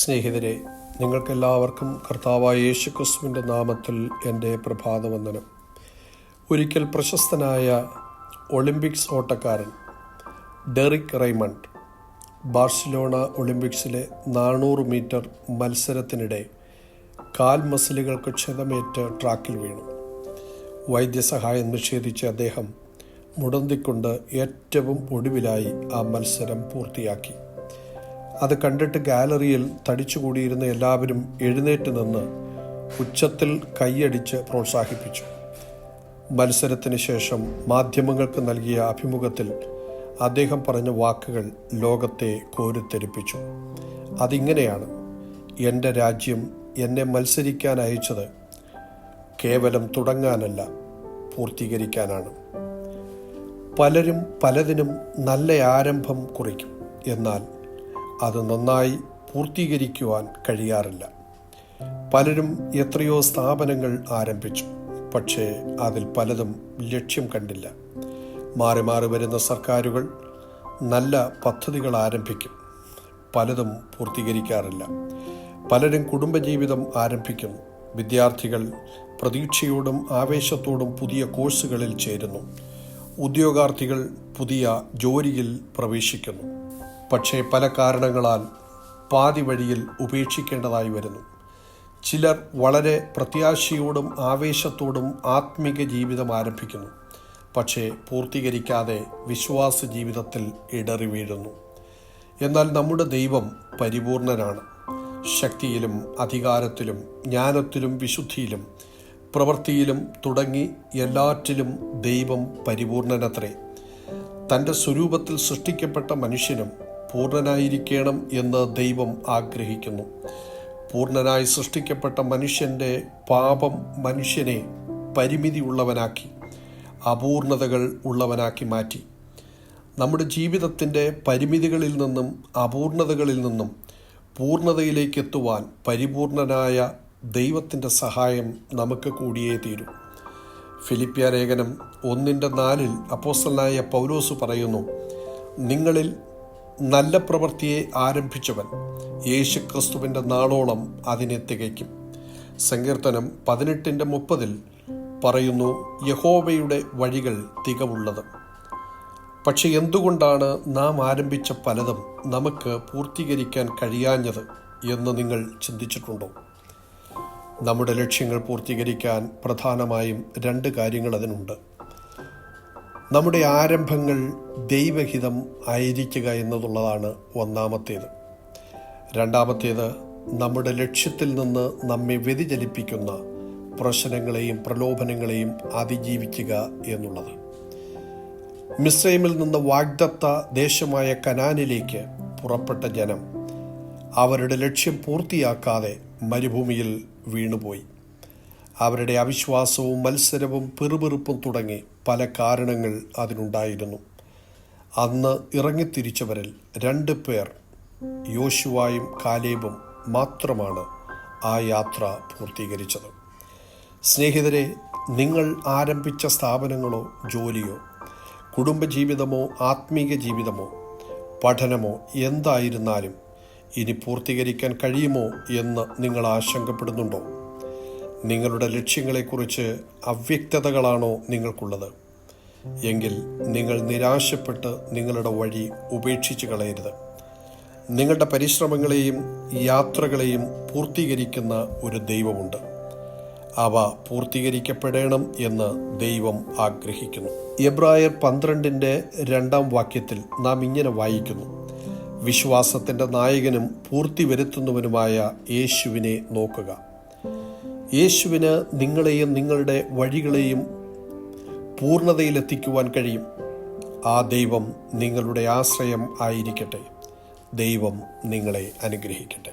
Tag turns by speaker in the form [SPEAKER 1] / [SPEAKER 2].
[SPEAKER 1] സ്നേഹിതരെ നിങ്ങൾക്കെല്ലാവർക്കും കർത്താവായ യേശു ക്രിസ്തുവിന്റെ നാമത്തിൽ എന്റെ പ്രഭാതവന്ദനം. ഒരിക്കൽ പ്രശസ്തനായ ഒളിമ്പിക്സ് ഓട്ടക്കാരൻ ഡെറിക് റൈമണ്ട് ബാഴ്സലോണ ഒളിമ്പിക്സിലെ നാനൂറ് മീറ്റർ മത്സരത്തിനിടെ കാൽ മസിലുകൾക്ക് ക്ഷതമേറ്റ് ട്രാക്കിൽ വീണു. വൈദ്യസഹായം നിഷേധിച്ച അദ്ദേഹം മുടന്തിക്കൊണ്ട് ഏറ്റവും ഒടുവിലായി ആ മത്സരം പൂർത്തിയാക്കി. അത് കണ്ടിട്ട് ഗാലറിയിൽ തടിച്ചുകൂടിയിരുന്ന എല്ലാവരും എഴുന്നേറ്റ് നിന്ന് ഉച്ചത്തിൽ കൈയടിച്ച് പ്രോത്സാഹിപ്പിച്ചു. മത്സരത്തിന് ശേഷം മാധ്യമങ്ങൾക്ക് നൽകിയ അഭിമുഖത്തിൽ അദ്ദേഹം പറഞ്ഞ വാക്കുകൾ ലോകത്തെ കോരിത്തെരിപ്പിച്ചു അതിങ്ങനെയാണ് എന്റെ രാജ്യം എന്നെ മത്സരിക്കാൻ അയച്ചത്. കേവലം തുടങ്ങാനല്ല പൂർത്തീകരിക്കാനാണ്. പലരും പലതിനും നല്ല ആരംഭം കുറിക്കും. എന്നാൽ അത് നന്നായി പൂർത്തീകരിക്കുവാൻ കഴിയാറില്ല. പലരും എത്രയോ സ്ഥാപനങ്ങൾ ആരംഭിച്ചു പക്ഷേ അതിൽ പലതും ലക്ഷ്യം കണ്ടില്ല. മാറി മാറി വരുന്ന സർക്കാരുകൾ നല്ല പദ്ധതികൾ ആരംഭിക്കും പലതും പൂർത്തീകരിക്കാറില്ല. പലരും കുടുംബജീവിതം ആരംഭിക്കും വിദ്യാർത്ഥികൾ പ്രതീക്ഷയോടും ആവേശത്തോടും പുതിയ കോഴ്സുകളിൽ ചേരുന്നു ഉദ്യോഗാർത്ഥികൾ പുതിയ ജോലിയിൽ പ്രവേശിക്കുന്നു. പക്ഷേ പല കാരണങ്ങളാൽ പാതി വഴിയിൽ ഉപേക്ഷിക്കേണ്ടതായി വരുന്നു. ചിലർ വളരെ പ്രത്യാശയോടും ആവേശത്തോടും ആത്മീക ജീവിതം ആരംഭിക്കുന്നു. പക്ഷേ പൂർത്തീകരിക്കാതെ വിശ്വാസ ജീവിതത്തിൽ ഇടറി വീഴുന്നു. എന്നാൽ നമ്മുടെ ദൈവം പരിപൂർണനാണ്. ശക്തിയിലും അധികാരത്തിലും ജ്ഞാനത്തിലും വിശുദ്ധിയിലും പ്രവൃത്തിയിലും തുടങ്ങി എല്ലാറ്റിലും ദൈവം പരിപൂർണനത്രേ. തന്റെ സ്വരൂപത്തിൽ സൃഷ്ടിക്കപ്പെട്ട മനുഷ്യനും പൂർണനായിരിക്കണം എന്ന് ദൈവം ആഗ്രഹിക്കുന്നു. പൂർണനായി സൃഷ്ടിക്കപ്പെട്ട മനുഷ്യന്റെ പാപം മനുഷ്യനെ പരിമിതി ഉള്ളവനാക്കി അപൂർണതകൾ ഉള്ളവനാക്കി മാറ്റി. നമ്മുടെ ജീവിതത്തിന്റെ പരിമിതികളിൽ നിന്നും അപൂർണതകളിൽ നിന്നും പൂർണതയിലേക്ക് എത്തുവാൻ പരിപൂർണനായ ദൈവത്തിന്റെ സഹായം നമുക്ക് കൂടിയേ തീരൂ. ഫിലിപ്പിയ ലേഖനം ഒന്നിന്റെ നാലിൽ അപ്പോസ്റ്റലായ പൗലോസ് പറയുന്നു നിങ്ങളിൽ നല്ല പ്രവൃത്തിയെ ആരംഭിച്ചവൻ യേശു ക്രിസ്തുവിന്റെ നാളോളം അതിനെ തികയ്ക്കും. സങ്കീർത്തനം പതിനെട്ടിന്റെ മുപ്പതിൽ പറയുന്നു യഹോവയുടെ വഴികൾ തികവുള്ളത്. പക്ഷെ എന്തുകൊണ്ടാണ് നാം ആരംഭിച്ച പലതും നമുക്ക് പൂർത്തീകരിക്കാൻ കഴിയാഞ്ഞത് എന്ന് നിങ്ങൾ ചിന്തിച്ചിട്ടുണ്ടോ? നമ്മുടെ ലക്ഷ്യങ്ങൾ പൂർത്തീകരിക്കാൻ പ്രധാനമായും രണ്ട് കാര്യങ്ങൾ അതിനുണ്ട്. നമ്മുടെ ആരംഭങ്ങൾ ദൈവഹിതം ആയിരിക്കുക എന്നതുള്ളതാണ് ഒന്നാമത്തേത്. രണ്ടാമത്തേത് നമ്മുടെ ലക്ഷ്യത്തിൽ നിന്ന് നമ്മെ വ്യതിചലിപ്പിക്കുന്ന പ്രശ്നങ്ങളെയും പ്രലോഭനങ്ങളെയും അതിജീവിക്കുക എന്നുള്ളത്. മിസ്രൈമിൽ നിന്ന് വാഗ്ദത്ത ദേശമായ കനാനിലേക്ക് പുറപ്പെട്ട ജനം അവരുടെ ലക്ഷ്യം പൂർത്തിയാക്കാതെ മരുഭൂമിയിൽ വീണുപോയി. അവരുടെ അവിശ്വാസവും മത്സരവും പെറുപെറുപ്പും തുടങ്ങി പല കാരണങ്ങൾ അതിനുണ്ടായിരുന്നു. അന്ന് ഇറങ്ങിത്തിരിച്ചവരിൽ രണ്ട് പേർ യോശുവായും കാലേബും മാത്രമാണ് ആ യാത്ര പൂർത്തീകരിച്ചത്. സ്നേഹിതരെ നിങ്ങൾ ആരംഭിച്ച സ്ഥാപനങ്ങളോ ജോലിയോ കുടുംബജീവിതമോ ആത്മീക ജീവിതമോ പഠനമോ എന്തായിരുന്നാലും ഇനി പൂർത്തീകരിക്കാൻ കഴിയുമോ എന്ന് നിങ്ങൾ ആശങ്കപ്പെടുന്നുണ്ടോ? നിങ്ങളുടെ ലക്ഷ്യങ്ങളെക്കുറിച്ച് അവ്യക്തതകളാണോ നിങ്ങൾക്കുള്ളത്? എങ്കിൽ നിങ്ങൾ നിരാശപ്പെട്ട് നിങ്ങളുടെ വഴി ഉപേക്ഷിച്ച് കളയരുത്. നിങ്ങളുടെ പരിശ്രമങ്ങളെയും യാത്രകളെയും പൂർത്തീകരിക്കുന്ന ഒരു ദൈവമുണ്ട്. അവ പൂർത്തീകരിക്കപ്പെടണം എന്ന് ദൈവം ആഗ്രഹിക്കുന്നു. എബ്രായർ പന്ത്രണ്ടിന്റെ രണ്ടാം വാക്യത്തിൽ നാം ഇങ്ങനെ വായിക്കുന്നു. വിശ്വാസത്തിന്റെ നായകനും പൂർത്തി വരുത്തുന്നവനുമായ യേശുവിനെ നോക്കുക. യേശുവിന് നിങ്ങളെയും നിങ്ങളുടെ വഴികളെയും പൂർണതയിലെത്തിക്കുവാൻ കഴിയും. ആ ദൈവം നിങ്ങളുടെ ആശ്രയം ആയിരിക്കട്ടെ. ദൈവം നിങ്ങളെ അനുഗ്രഹിക്കട്ടെ.